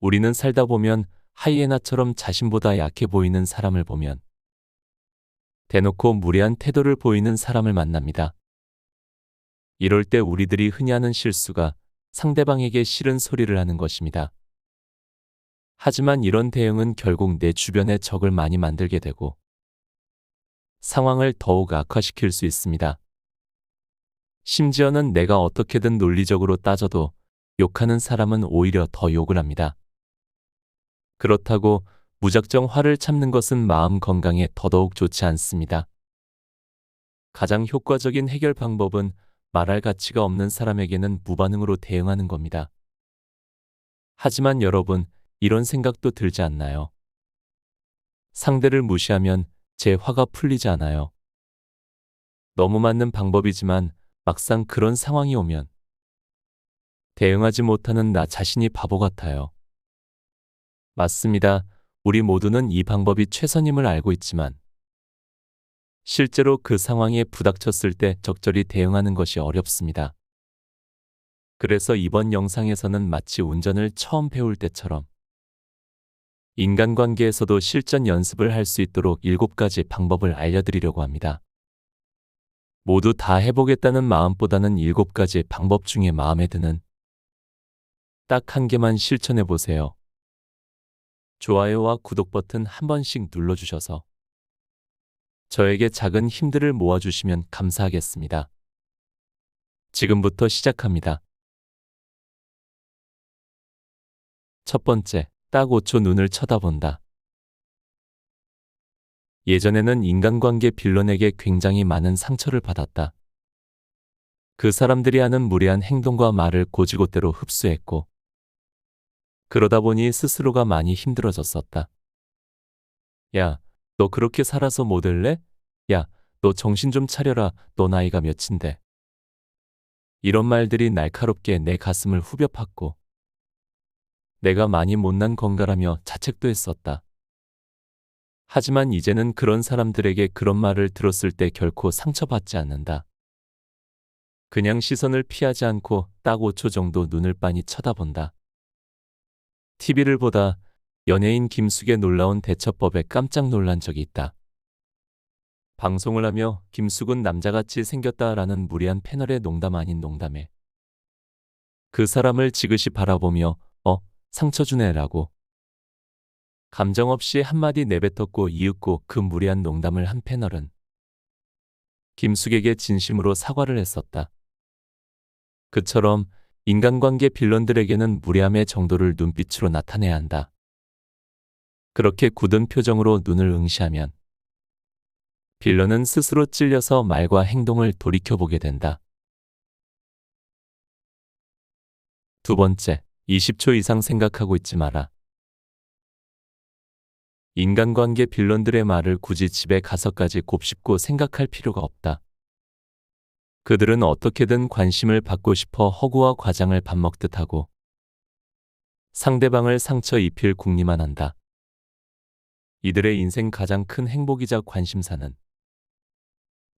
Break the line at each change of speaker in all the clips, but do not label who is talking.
우리는 살다 보면 하이에나처럼 자신보다 약해 보이는 사람을 보면 대놓고 무례한 태도를 보이는 사람을 만납니다. 이럴 때 우리들이 흔히 하는 실수가 상대방에게 싫은 소리를 하는 것입니다. 하지만 이런 대응은 결국 내 주변에 적을 많이 만들게 되고 상황을 더욱 악화시킬 수 있습니다. 심지어는 내가 어떻게든 논리적으로 따져도 욕하는 사람은 오히려 더 욕을 합니다. 그렇다고 무작정 화를 참는 것은 마음 건강에 더더욱 좋지 않습니다. 가장 효과적인 해결 방법은 말할 가치가 없는 사람에게는 무반응으로 대응하는 겁니다. 하지만 여러분, 이런 생각도 들지 않나요? 상대를 무시하면 제 화가 풀리지 않아요. 너무 맞는 방법이지만 막상 그런 상황이 오면 대응하지 못하는 나 자신이 바보 같아요. 맞습니다. 우리 모두는 이 방법이 최선임을 알고 있지만 실제로 그 상황에 부닥쳤을 때 적절히 대응하는 것이 어렵습니다. 그래서 이번 영상에서는 마치 운전을 처음 배울 때처럼 인간관계에서도 실전 연습을 할 수 있도록 7가지 방법을 알려드리려고 합니다. 모두 다 해보겠다는 마음보다는 7가지 방법 중에 마음에 드는 딱 한 개만 실천해 보세요. 좋아요와 구독 버튼 한 번씩 눌러주셔서 저에게 작은 힘들을 모아주시면 감사하겠습니다. 지금부터 시작합니다. 첫 번째, 딱 5초 눈을 쳐다본다. 예전에는 인간관계 빌런에게 굉장히 많은 상처를 받았다. 그 사람들이 하는 무례한 행동과 말을 고지고대로 흡수했고, 그러다 보니 스스로가 많이 힘들어졌었다. 야, 너 그렇게 살아서 못 할래? 야, 너 정신 좀 차려라. 너 나이가 몇인데. 이런 말들이 날카롭게 내 가슴을 후벼 팠고, 내가 많이 못난 건가라며 자책도 했었다. 하지만 이제는 그런 사람들에게 그런 말을 들었을 때 결코 상처받지 않는다. 그냥 시선을 피하지 않고 딱 5초 정도 눈을 빤히 쳐다본다. TV를 보다 연예인 김숙의 놀라운 대처법에 깜짝 놀란 적이 있다. 방송을 하며 김숙은 남자같이 생겼다라는 무리한 패널의 농담 아닌 농담에 그 사람을 지그시 바라보며 어, 상처 주네라고 감정 없이 한마디 내뱉었고 이윽고 그 무리한 농담을 한 패널은 김숙에게 진심으로 사과를 했었다. 그처럼 인간관계 빌런들에게는 무례함의 정도를 눈빛으로 나타내야 한다. 그렇게 굳은 표정으로 눈을 응시하면 빌런은 스스로 찔려서 말과 행동을 돌이켜보게 된다. 두 번째, 20초 이상 생각하고 있지 마라. 인간관계 빌런들의 말을 굳이 집에 가서까지 곱씹고 생각할 필요가 없다. 그들은 어떻게든 관심을 받고 싶어 허구와 과장을 밥 먹듯 하고 상대방을 상처 입힐 궁리만 한다. 이들의 인생 가장 큰 행복이자 관심사는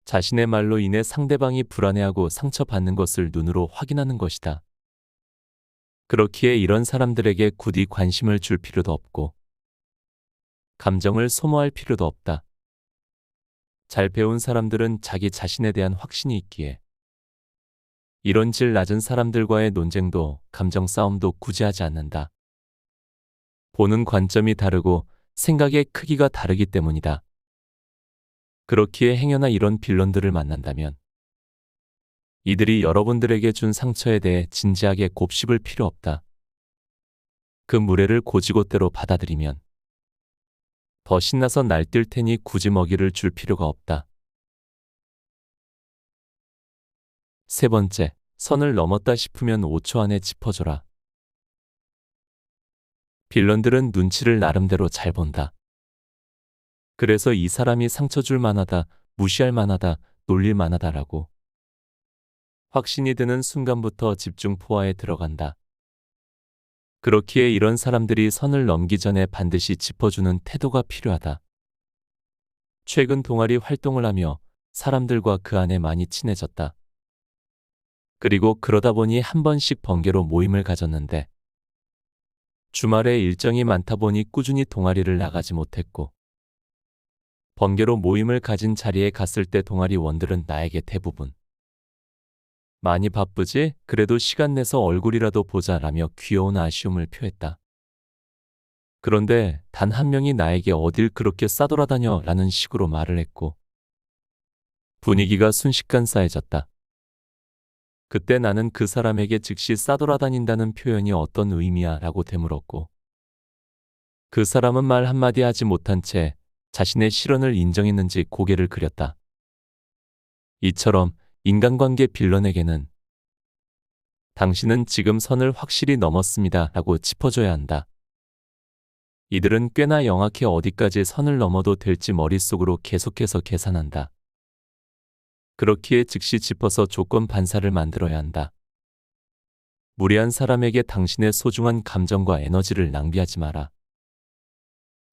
자신의 말로 인해 상대방이 불안해하고 상처받는 것을 눈으로 확인하는 것이다. 그렇기에 이런 사람들에게 굳이 관심을 줄 필요도 없고 감정을 소모할 필요도 없다. 잘 배운 사람들은 자기 자신에 대한 확신이 있기에 이런 질 낮은 사람들과의 논쟁도 감정 싸움도 굳이 하지 않는다. 보는 관점이 다르고 생각의 크기가 다르기 때문이다. 그렇기에 행여나 이런 빌런들을 만난다면 이들이 여러분들에게 준 상처에 대해 진지하게 곱씹을 필요 없다. 그 무례를 고지고대로 받아들이면 더 신나서 날뛸 테니 굳이 먹이를 줄 필요가 없다. 세 번째, 선을 넘었다 싶으면 5초 안에 짚어줘라. 빌런들은 눈치를 나름대로 잘 본다. 그래서 이 사람이 상처 줄 만하다, 무시할 만하다, 놀릴 만하다라고. 확신이 드는 순간부터 집중 포화에 들어간다. 그렇기에 이런 사람들이 선을 넘기 전에 반드시 짚어주는 태도가 필요하다. 최근 동아리 활동을 하며 사람들과 그 안에 많이 친해졌다. 그리고 그러다 보니 한 번씩 번개로 모임을 가졌는데 주말에 일정이 많다 보니 꾸준히 동아리를 나가지 못했고, 번개로 모임을 가진 자리에 갔을 때 동아리 원들은 나에게 대부분 많이 바쁘지? 그래도 시간 내서 얼굴이라도 보자 라며 귀여운 아쉬움을 표했다. 그런데 단 한 명이 나에게 어딜 그렇게 싸돌아다녀 라는 식으로 말을 했고, 분위기가 순식간 싸해졌다. 그때 나는 그 사람에게 즉시 싸돌아다닌다는 표현이 어떤 의미야 라고 되물었고, 그 사람은 말 한마디 하지 못한 채 자신의 실언을 인정했는지 고개를 그렸다. 이처럼 인간관계 빌런에게는 당신은 지금 선을 확실히 넘었습니다 라고 짚어줘야 한다. 이들은 꽤나 영악해 어디까지 선을 넘어도 될지 머릿속으로 계속해서 계산한다. 그렇기에 즉시 짚어서 조건 반사를 만들어야 한다. 무례한 사람에게 당신의 소중한 감정과 에너지를 낭비하지 마라.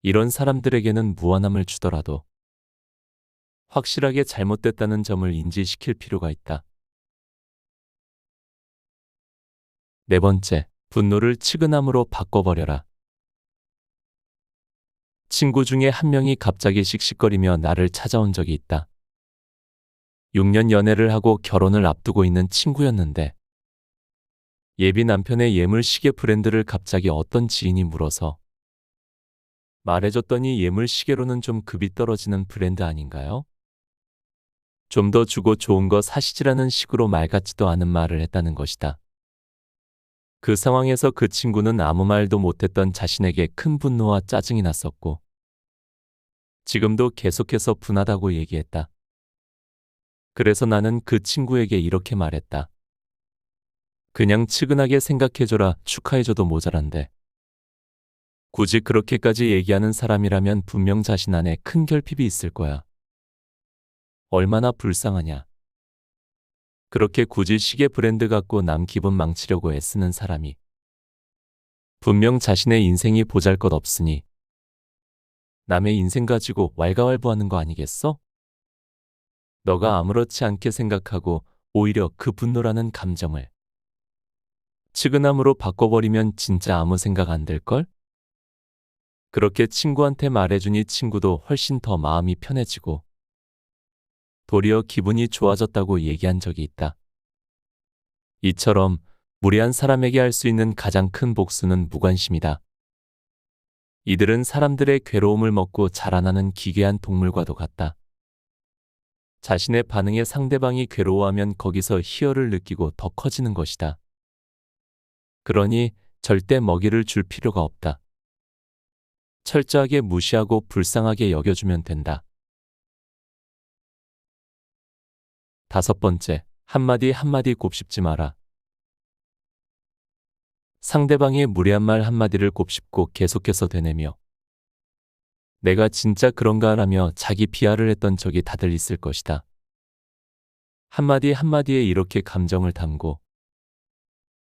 이런 사람들에게는 무한함을 주더라도 확실하게 잘못됐다는 점을 인지시킬 필요가 있다. 네 번째, 분노를 치근함으로 바꿔버려라. 친구 중에 한 명이 갑자기 씩씩거리며 나를 찾아온 적이 있다. 6년 연애를 하고 결혼을 앞두고 있는 친구였는데 예비 남편의 예물 시계 브랜드를 갑자기 어떤 지인이 물어서 말해줬더니 예물 시계로는 좀 급이 떨어지는 브랜드 아닌가요? 좀 더 주고 좋은 거 사시지라는 식으로 말 같지도 않은 말을 했다는 것이다. 그 상황에서 그 친구는 아무 말도 못했던 자신에게 큰 분노와 짜증이 났었고, 지금도 계속해서 분하다고 얘기했다. 그래서 나는 그 친구에게 이렇게 말했다. 그냥 측은하게 생각해줘라 축하해줘도 모자란데. 굳이 그렇게까지 얘기하는 사람이라면 분명 자신 안에 큰 결핍이 있을 거야. 얼마나 불쌍하냐. 그렇게 굳이 시계 브랜드 갖고 남 기분 망치려고 애쓰는 사람이. 분명 자신의 인생이 보잘 것 없으니 남의 인생 가지고 왈가왈부하는 거 아니겠어? 너가 아무렇지 않게 생각하고 오히려 그 분노라는 감정을 측은함으로 바꿔버리면 진짜 아무 생각 안 들걸? 그렇게 친구한테 말해주니 친구도 훨씬 더 마음이 편해지고 도리어 기분이 좋아졌다고 얘기한 적이 있다. 이처럼 무례한 사람에게 할 수 있는 가장 큰 복수는 무관심이다. 이들은 사람들의 괴로움을 먹고 자라나는 기괴한 동물과도 같다. 자신의 반응에 상대방이 괴로워하면 거기서 희열을 느끼고 더 커지는 것이다. 그러니 절대 먹이를 줄 필요가 없다. 철저하게 무시하고 불쌍하게 여겨주면 된다. 다섯 번째, 한마디 한마디 곱씹지 마라. 상대방의 무례한 말 한마디를 곱씹고 계속해서 되뇌며 내가 진짜 그런가 라며 자기 비하를 했던 적이 다들 있을 것이다. 한마디 한마디에 이렇게 감정을 담고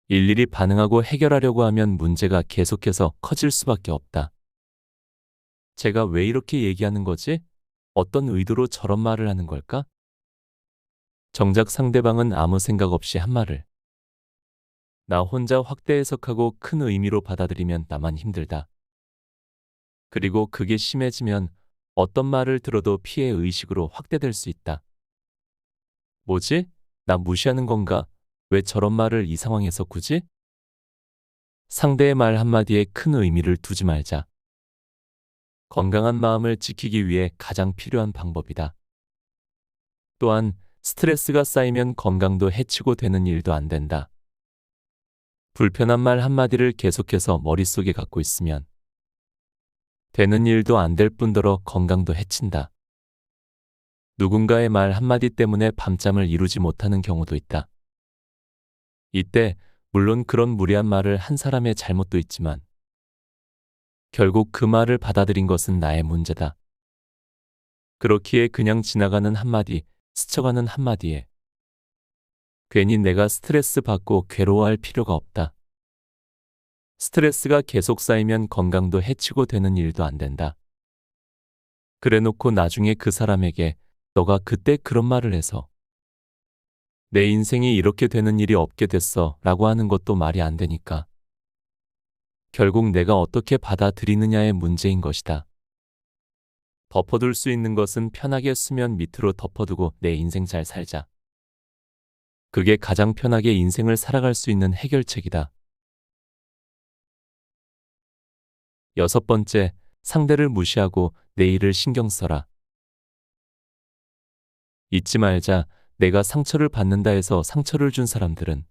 일일이 반응하고 해결하려고 하면 문제가 계속해서 커질 수밖에 없다. 제가 왜 이렇게 얘기하는 거지? 어떤 의도로 저런 말을 하는 걸까? 정작 상대방은 아무 생각 없이 한 말을 나 혼자 확대 해석하고 큰 의미로 받아들이면 나만 힘들다. 그리고 그게 심해지면 어떤 말을 들어도 피해 의식으로 확대될 수 있다. 뭐지? 나 무시하는 건가? 왜 저런 말을 이 상황에서 굳이? 상대의 말 한마디에 큰 의미를 두지 말자. 건강한 마음을 지키기 위해 가장 필요한 방법이다. 또한 스트레스가 쌓이면 건강도 해치고 되는 일도 안 된다. 불편한 말 한마디를 계속해서 머릿속에 갖고 있으면 되는 일도 안 될 뿐더러 건강도 해친다. 누군가의 말 한마디 때문에 밤잠을 이루지 못하는 경우도 있다. 이때 물론 그런 무리한 말을 한 사람의 잘못도 있지만 결국 그 말을 받아들인 것은 나의 문제다. 그렇기에 그냥 지나가는 한마디, 스쳐가는 한마디에 괜히 내가 스트레스 받고 괴로워할 필요가 없다. 스트레스가 계속 쌓이면 건강도 해치고 되는 일도 안 된다. 그래 놓고 나중에 그 사람에게 너가 그때 그런 말을 해서 내 인생이 이렇게 되는 일이 없게 됐어 라고 하는 것도 말이 안 되니까. 결국 내가 어떻게 받아들이느냐의 문제인 것이다. 덮어둘 수 있는 것은 편하게 수면 밑으로 덮어두고 내 인생 잘 살자. 그게 가장 편하게 인생을 살아갈 수 있는 해결책이다. 여섯 번째, 상대를 무시하고 내 일을 신경 써라. 잊지 말자, 내가 상처를 받는다 해서 상처를 준 사람들은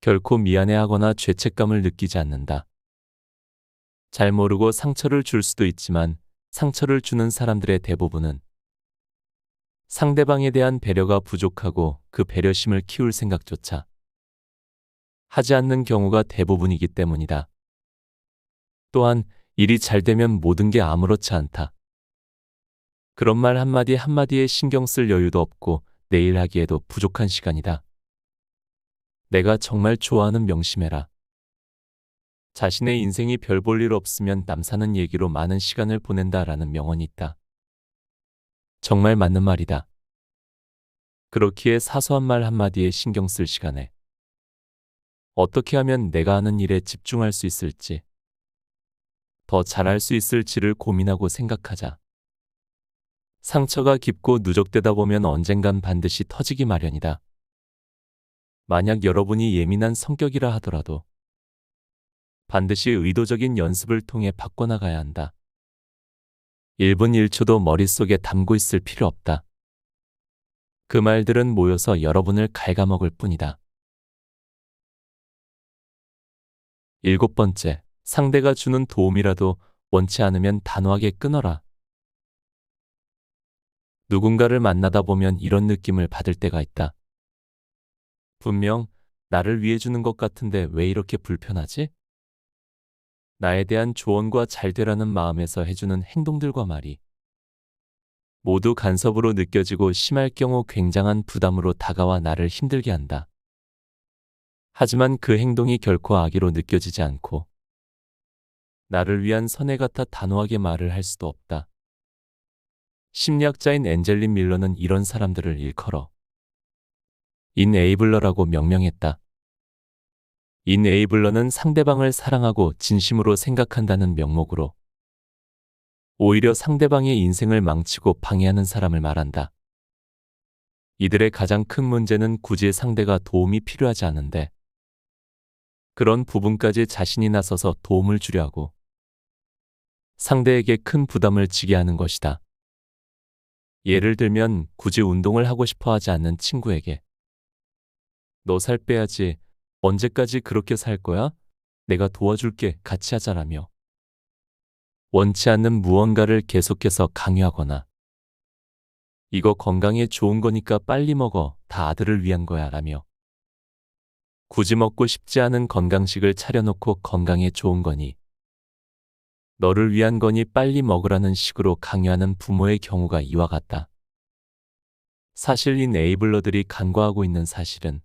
결코 미안해하거나 죄책감을 느끼지 않는다. 잘 모르고 상처를 줄 수도 있지만 상처를 주는 사람들의 대부분은 상대방에 대한 배려가 부족하고 그 배려심을 키울 생각조차 하지 않는 경우가 대부분이기 때문이다. 또한 일이 잘 되면 모든 게 아무렇지 않다. 그런 말 한마디 한마디에 신경 쓸 여유도 없고 내일 하기에도 부족한 시간이다. 내가 정말 좋아하는 명심해라. 자신의 인생이 별 볼 일 없으면 남 사는 얘기로 많은 시간을 보낸다라는 명언이 있다. 정말 맞는 말이다. 그렇기에 사소한 말 한마디에 신경 쓸 시간에 어떻게 하면 내가 하는 일에 집중할 수 있을지, 더 잘할 수 있을지를 고민하고 생각하자. 상처가 깊고 누적되다 보면 언젠간 반드시 터지기 마련이다. 만약 여러분이 예민한 성격이라 하더라도 반드시 의도적인 연습을 통해 바꿔나가야 한다. 1분 1초도 머릿속에 담고 있을 필요 없다. 그 말들은 모여서 여러분을 갉아먹을 뿐이다. 일곱 번째, 상대가 주는 도움이라도 원치 않으면 단호하게 끊어라. 누군가를 만나다 보면 이런 느낌을 받을 때가 있다. 분명 나를 위해 주는 것 같은데 왜 이렇게 불편하지? 나에 대한 조언과 잘 되라는 마음에서 해주는 행동들과 말이 모두 간섭으로 느껴지고 심할 경우 굉장한 부담으로 다가와 나를 힘들게 한다. 하지만 그 행동이 결코 악의로 느껴지지 않고 나를 위한 선해 같아 단호하게 말을 할 수도 없다. 심리학자인 엔젤린 밀러는 이런 사람들을 일컬어 인에이블러라고 명명했다. 인에이블러는 상대방을 사랑하고 진심으로 생각한다는 명목으로 오히려 상대방의 인생을 망치고 방해하는 사람을 말한다. 이들의 가장 큰 문제는 굳이 상대가 도움이 필요하지 않은데 그런 부분까지 자신이 나서서 도움을 주려 하고 상대에게 큰 부담을 지게 하는 것이다. 예를 들면 굳이 운동을 하고 싶어 하지 않는 친구에게 너 살 빼야지 언제까지 그렇게 살 거야? 내가 도와줄게 같이 하자라며 원치 않는 무언가를 계속해서 강요하거나 이거 건강에 좋은 거니까 빨리 먹어 다 아들을 위한 거야 라며 굳이 먹고 싶지 않은 건강식을 차려놓고 건강에 좋은 거니 너를 위한 거니 빨리 먹으라는 식으로 강요하는 부모의 경우가 이와 같다. 사실 인 에이블러들이 간과하고 있는 사실은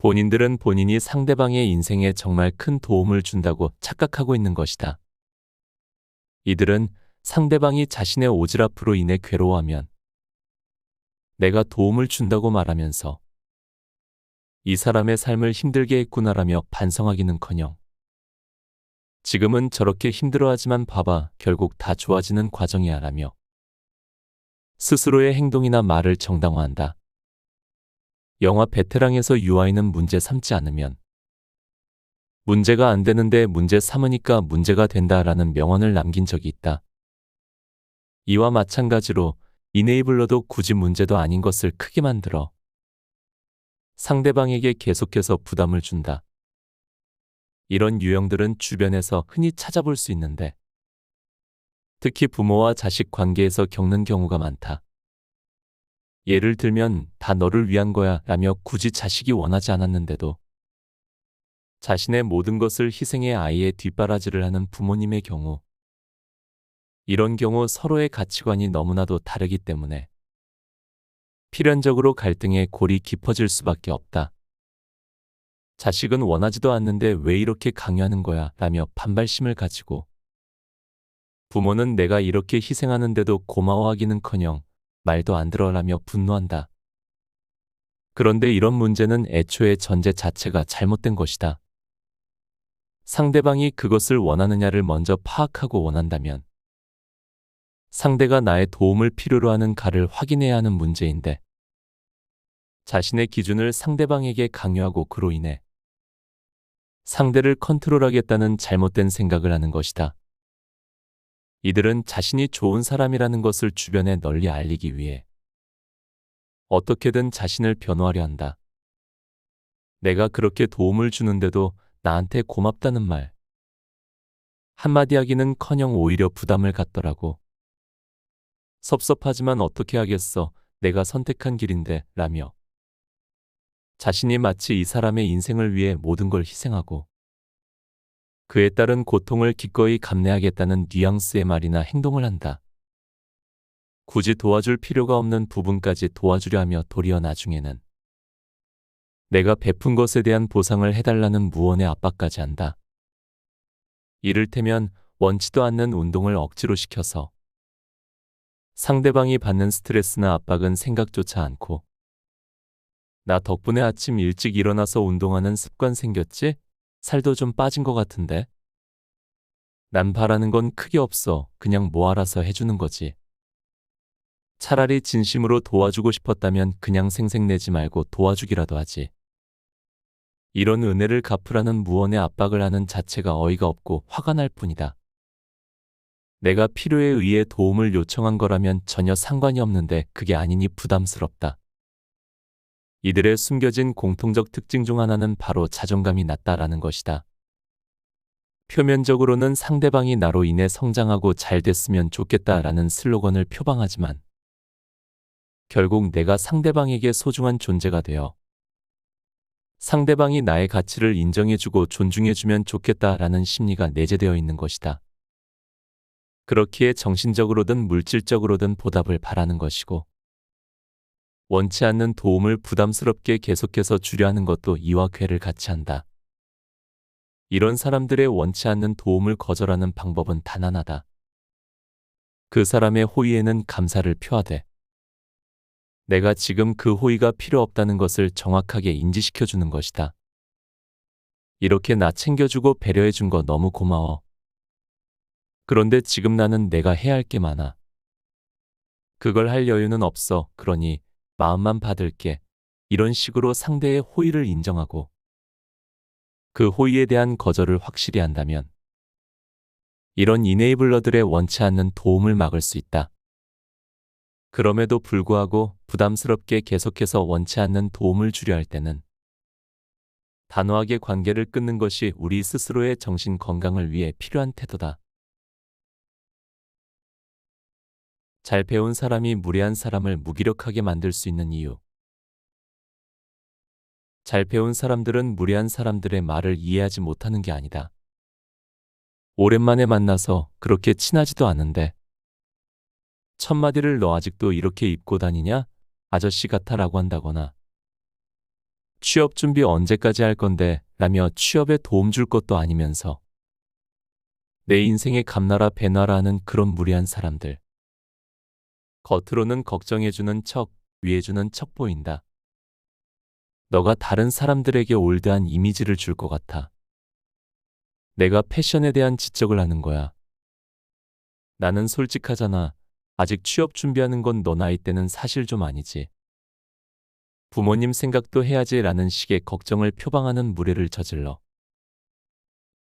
본인들은 본인이 상대방의 인생에 정말 큰 도움을 준다고 착각하고 있는 것이다. 이들은 상대방이 자신의 오지랖으로 인해 괴로워하면 내가 도움을 준다고 말하면서 이 사람의 삶을 힘들게 했구나라며 반성하기는커녕 지금은 저렇게 힘들어하지만 봐봐 결국 다 좋아지는 과정이야 라며 스스로의 행동이나 말을 정당화한다. 영화 베테랑에서 유아인은 문제 삼지 않으면 문제가 안 되는데 문제 삼으니까 문제가 된다라는 명언을 남긴 적이 있다. 이와 마찬가지로 이네이블러도 굳이 문제도 아닌 것을 크게 만들어 상대방에게 계속해서 부담을 준다. 이런 유형들은 주변에서 흔히 찾아볼 수 있는데 특히 부모와 자식 관계에서 겪는 경우가 많다. 예를 들면 다 너를 위한 거야 라며 굳이 자식이 원하지 않았는데도 자신의 모든 것을 희생해 아이의 뒷바라지를 하는 부모님의 경우 이런 경우 서로의 가치관이 너무나도 다르기 때문에 필연적으로 갈등의 골이 깊어질 수밖에 없다. 자식은 원하지도 않는데 왜 이렇게 강요하는 거야 라며 반발심을 가지고 부모는 내가 이렇게 희생하는데도 고마워하기는 커녕 말도 안 들어라며 분노한다. 그런데 이런 문제는 애초에 전제 자체가 잘못된 것이다. 상대방이 그것을 원하느냐를 먼저 파악하고 원한다면 상대가 나의 도움을 필요로 하는 가를 확인해야 하는 문제인데 자신의 기준을 상대방에게 강요하고 그로 인해 상대를 컨트롤하겠다는 잘못된 생각을 하는 것이다. 이들은 자신이 좋은 사람이라는 것을 주변에 널리 알리기 위해 어떻게든 자신을 변호하려 한다. 내가 그렇게 도움을 주는데도 나한테 고맙다는 말. 한마디 하기는 커녕 오히려 부담을 갖더라고. 섭섭하지만 어떻게 하겠어. 내가 선택한 길인데, 라며. 자신이 마치 이 사람의 인생을 위해 모든 걸 희생하고 그에 따른 고통을 기꺼이 감내하겠다는 뉘앙스의 말이나 행동을 한다. 굳이 도와줄 필요가 없는 부분까지 도와주려 하며 도리어 나중에는 내가 베푼 것에 대한 보상을 해달라는 무언의 압박까지 한다. 이를테면 원치도 않는 운동을 억지로 시켜서 상대방이 받는 스트레스나 압박은 생각조차 않고 나 덕분에 아침 일찍 일어나서 운동하는 습관 생겼지? 살도 좀 빠진 것 같은데? 난 바라는 건 크게 없어. 그냥 뭐 알아서 해주는 거지. 차라리 진심으로 도와주고 싶었다면 그냥 생색내지 말고 도와주기라도 하지. 이런 은혜를 갚으라는 무언의 압박을 하는 자체가 어이가 없고 화가 날 뿐이다. 내가 필요에 의해 도움을 요청한 거라면 전혀 상관이 없는데 그게 아니니 부담스럽다. 이들의 숨겨진 공통적 특징 중 하나는 바로 자존감이 낮다라는 것이다. 표면적으로는 상대방이 나로 인해 성장하고 잘 됐으면 좋겠다라는 슬로건을 표방하지만 결국 내가 상대방에게 소중한 존재가 되어 상대방이 나의 가치를 인정해주고 존중해주면 좋겠다라는 심리가 내재되어 있는 것이다. 그렇기에 정신적으로든 물질적으로든 보답을 바라는 것이고 원치 않는 도움을 부담스럽게 계속해서 주려 하는 것도 이와 괴를 같이 한다. 이런 사람들의 원치 않는 도움을 거절하는 방법은 단 하나다. 그 사람의 호의에는 감사를 표하되 내가 지금 그 호의가 필요 없다는 것을 정확하게 인지시켜 주는 것이다. 이렇게 나 챙겨주고 배려해 준 거 너무 고마워. 그런데 지금 나는 내가 해야 할 게 많아. 그걸 할 여유는 없어. 그러니 마음만 받을게. 이런 식으로 상대의 호의를 인정하고 그 호의에 대한 거절을 확실히 한다면 이런 이네이블러들의 원치 않는 도움을 막을 수 있다. 그럼에도 불구하고 부담스럽게 계속해서 원치 않는 도움을 주려 할 때는 단호하게 관계를 끊는 것이 우리 스스로의 정신 건강을 위해 필요한 태도다. 잘 배운 사람이 무례한 사람을 무기력하게 만들 수 있는 이유. 잘 배운 사람들은 무례한 사람들의 말을 이해하지 못하는 게 아니다. 오랜만에 만나서 그렇게 친하지도 않은데 첫마디를 너 아직도 이렇게 입고 다니냐? 아저씨 같아라고 한다거나 취업 준비 언제까지 할 건데 라며 취업에 도움 줄 것도 아니면서 내 인생에 감나라 배나라 하는 그런 무례한 사람들. 겉으로는 걱정해주는 척, 위해주는 척 보인다. 너가 다른 사람들에게 올드한 이미지를 줄 것 같아. 내가 패션에 대한 지적을 하는 거야. 나는 솔직하잖아. 아직 취업 준비하는 건 너 나이 때는 사실 좀 아니지. 부모님 생각도 해야지 라는 식의 걱정을 표방하는 무례를 저질러.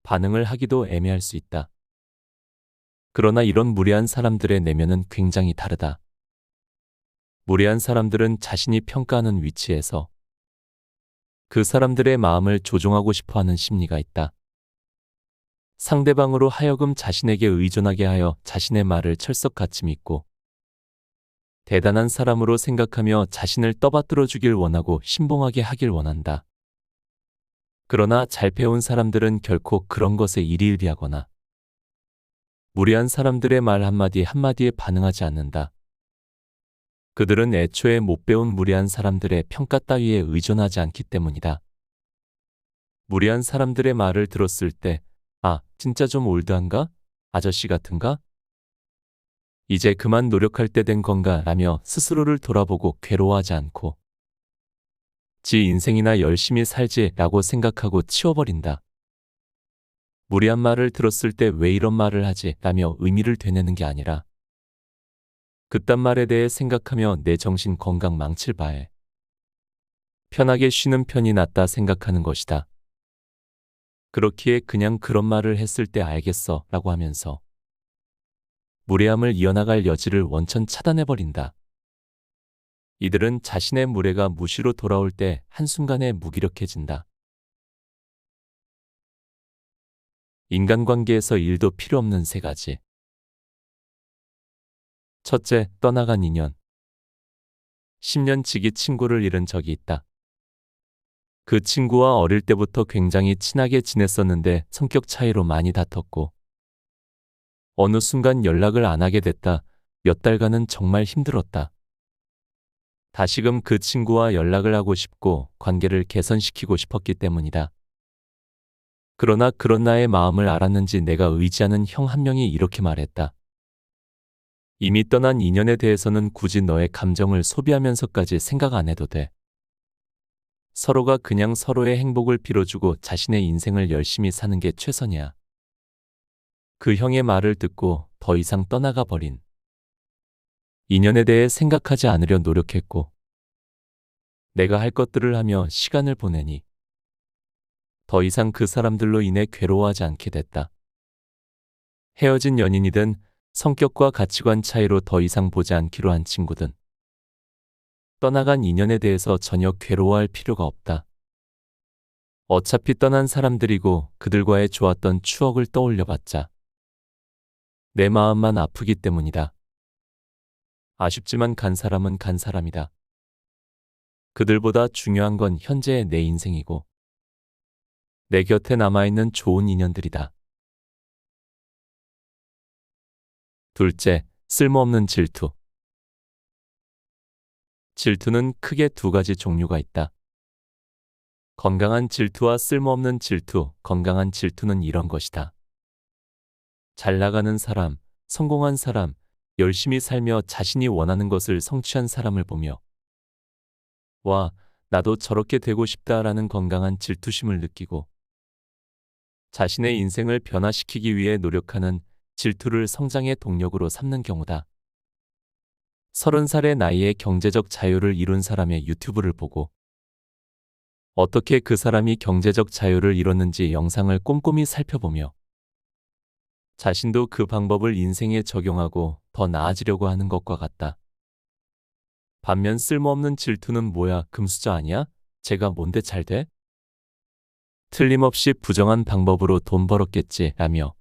반응을 하기도 애매할 수 있다. 그러나 이런 무례한 사람들의 내면은 굉장히 다르다. 무례한 사람들은 자신이 평가하는 위치에서 그 사람들의 마음을 조종하고 싶어 하는 심리가 있다. 상대방으로 하여금 자신에게 의존하게 하여 자신의 말을 철석같이 믿고 대단한 사람으로 생각하며 자신을 떠받들어 주길 원하고 신봉하게 하길 원한다. 그러나 잘 배운 사람들은 결코 그런 것에 일희일비하거나 무례한 사람들의 말 한마디 한마디에 반응하지 않는다. 그들은 애초에 못 배운 무례한 사람들의 평가 따위에 의존하지 않기 때문이다. 무례한 사람들의 말을 들었을 때, 아, 진짜 좀 올드한가? 아저씨 같은가? 이제 그만 노력할 때 된 건가? 라며 스스로를 돌아보고 괴로워하지 않고, 지 인생이나 열심히 살지 라고 생각하고 치워버린다. 무례한 말을 들었을 때 왜 이런 말을 하지? 라며 의미를 되뇌는 게 아니라 그딴 말에 대해 생각하며 내 정신 건강 망칠 바에 편하게 쉬는 편이 낫다 생각하는 것이다. 그렇기에 그냥 그런 말을 했을 때 알겠어 라고 하면서 무례함을 이어나갈 여지를 원천 차단해버린다. 이들은 자신의 무례가 무시로 돌아올 때 한순간에 무기력해진다. 인간관계에서 일도 필요 없는 세 가지. 첫째, 떠나간 인연. 10년 지기 친구를 잃은 적이 있다. 그 친구와 어릴 때부터 굉장히 친하게 지냈었는데 성격 차이로 많이 다퉜고, 어느 순간 연락을 안 하게 됐다. 몇 달간은 정말 힘들었다. 다시금 그 친구와 연락을 하고 싶고 관계를 개선시키고 싶었기 때문이다. 그러나 그런 나의 마음을 알았는지 내가 의지하는 형 한 명이 이렇게 말했다. 이미 떠난 인연에 대해서는 굳이 너의 감정을 소비하면서까지 생각 안 해도 돼. 서로가 그냥 서로의 행복을 빌어주고 자신의 인생을 열심히 사는 게 최선이야. 그 형의 말을 듣고 더 이상 떠나가 버린. 인연에 대해 생각하지 않으려 노력했고, 내가 할 것들을 하며 시간을 보내니, 더 이상 그 사람들로 인해 괴로워하지 않게 됐다. 헤어진 연인이든 성격과 가치관 차이로 더 이상 보지 않기로 한 친구든 떠나간 인연에 대해서 전혀 괴로워할 필요가 없다. 어차피 떠난 사람들이고 그들과의 좋았던 추억을 떠올려 봤자 내 마음만 아프기 때문이다. 아쉽지만 간 사람은 간 사람이다. 그들보다 중요한 건 현재의 내 인생이고 내 곁에 남아있는 좋은 인연들이다. 둘째, 쓸모없는 질투. 질투는 크게 두 가지 종류가 있다. 건강한 질투와 쓸모없는 질투, 건강한 질투는 이런 것이다. 잘 나가는 사람, 성공한 사람, 열심히 살며 자신이 원하는 것을 성취한 사람을 보며 와, 나도 저렇게 되고 싶다라는 건강한 질투심을 느끼고 자신의 인생을 변화시키기 위해 노력하는 질투를 성장의 동력으로 삼는 경우다. 서른 살의 나이에 경제적 자유를 이룬 사람의 유튜브를 보고 어떻게 그 사람이 경제적 자유를 이뤘는지 영상을 꼼꼼히 살펴보며 자신도 그 방법을 인생에 적용하고 더 나아지려고 하는 것과 같다. 반면 쓸모없는 질투는 뭐야 금수저 아니야? 제가 뭔데 잘 돼? 틀림없이 부정한 방법으로 돈 벌었겠지 라며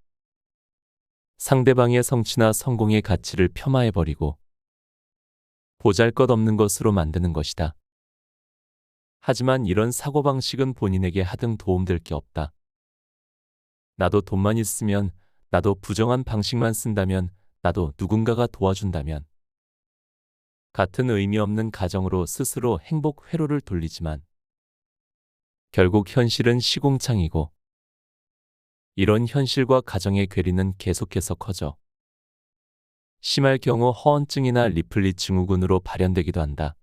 상대방의 성취나 성공의 가치를 폄하해버리고 보잘 것 없는 것으로 만드는 것이다. 하지만 이런 사고방식은 본인에게 하등 도움될 게 없다. 나도 돈만 있으면, 나도 부정한 방식만 쓴다면, 나도 누군가가 도와준다면, 같은 의미 없는 가정으로 스스로 행복 회로를 돌리지만, 결국 현실은 시공창이고 이런 현실과 가정의 괴리는 계속해서 커져 심할 경우 허언증이나 리플리 증후군으로 발현되기도 한다.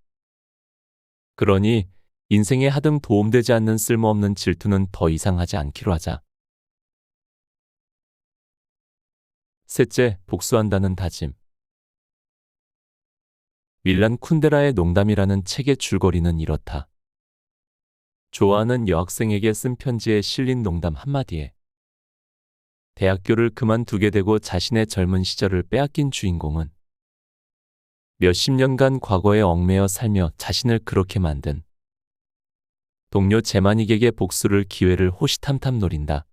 그러니 인생에 하등 도움되지 않는 쓸모없는 질투는 더 이상 하지 않기로 하자. 셋째, 복수한다는 다짐. 밀란 쿤데라의 농담이라는 책의 줄거리는 이렇다. 좋아하는 여학생에게 쓴 편지에 실린 농담 한마디에 대학교를 그만두게 되고 자신의 젊은 시절을 빼앗긴 주인공은 몇십 년간 과거에 얽매여 살며 자신을 그렇게 만든 동료 제마닉에게 복수를 기회를 호시탐탐 노린다.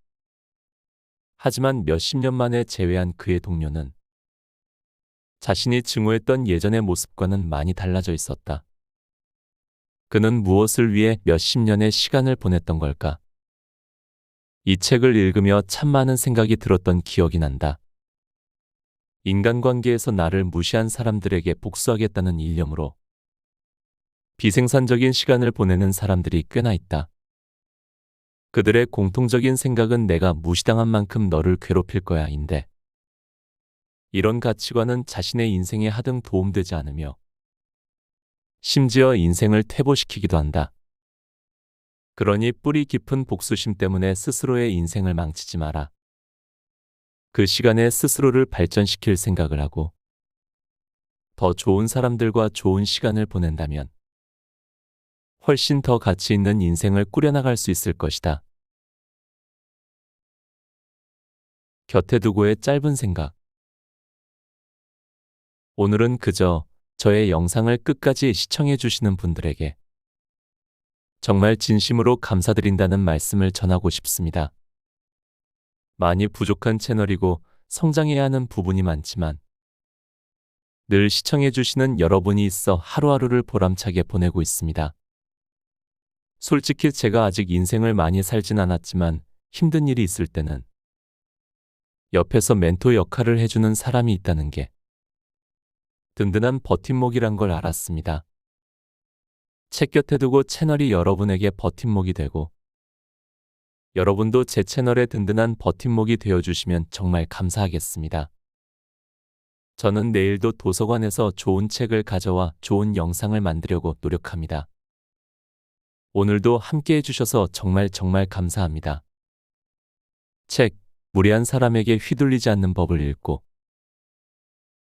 하지만 몇십 년 만에 재회한 그의 동료는 자신이 증오했던 예전의 모습과는 많이 달라져 있었다. 그는 무엇을 위해 몇십 년의 시간을 보냈던 걸까? 이 책을 읽으며 참 많은 생각이 들었던 기억이 난다. 인간관계에서 나를 무시한 사람들에게 복수하겠다는 일념으로 비생산적인 시간을 보내는 사람들이 꽤나 있다. 그들의 공통적인 생각은 내가 무시당한 만큼 너를 괴롭힐 거야 인데. 이런 가치관은 자신의 인생에 하등 도움되지 않으며 심지어 인생을 퇴보시키기도 한다. 그러니 뿌리 깊은 복수심 때문에 스스로의 인생을 망치지 마라. 그 시간에 스스로를 발전시킬 생각을 하고 더 좋은 사람들과 좋은 시간을 보낸다면 훨씬 더 가치 있는 인생을 꾸려나갈 수 있을 것이다. 곁에 두고의 짧은 생각. 오늘은 그저 저의 영상을 끝까지 시청해 주시는 분들에게 정말 진심으로 감사드린다는 말씀을 전하고 싶습니다. 많이 부족한 채널이고 성장해야 하는 부분이 많지만 늘 시청해 주시는 여러분이 있어 하루하루를 보람차게 보내고 있습니다. 솔직히 제가 아직 인생을 많이 살진 않았지만 힘든 일이 있을 때는 옆에서 멘토 역할을 해주는 사람이 있다는 게 든든한 버팀목이란 걸 알았습니다. 책 곁에 두고 채널이 여러분에게 버팀목이 되고 여러분도 제 채널의 든든한 버팀목이 되어주시면 정말 감사하겠습니다. 저는 내일도 도서관에서 좋은 책을 가져와 좋은 영상을 만들려고 노력합니다. 오늘도 함께 해주셔서 정말 정말 감사합니다. 책, 무례한 사람에게 휘둘리지 않는 법을 읽고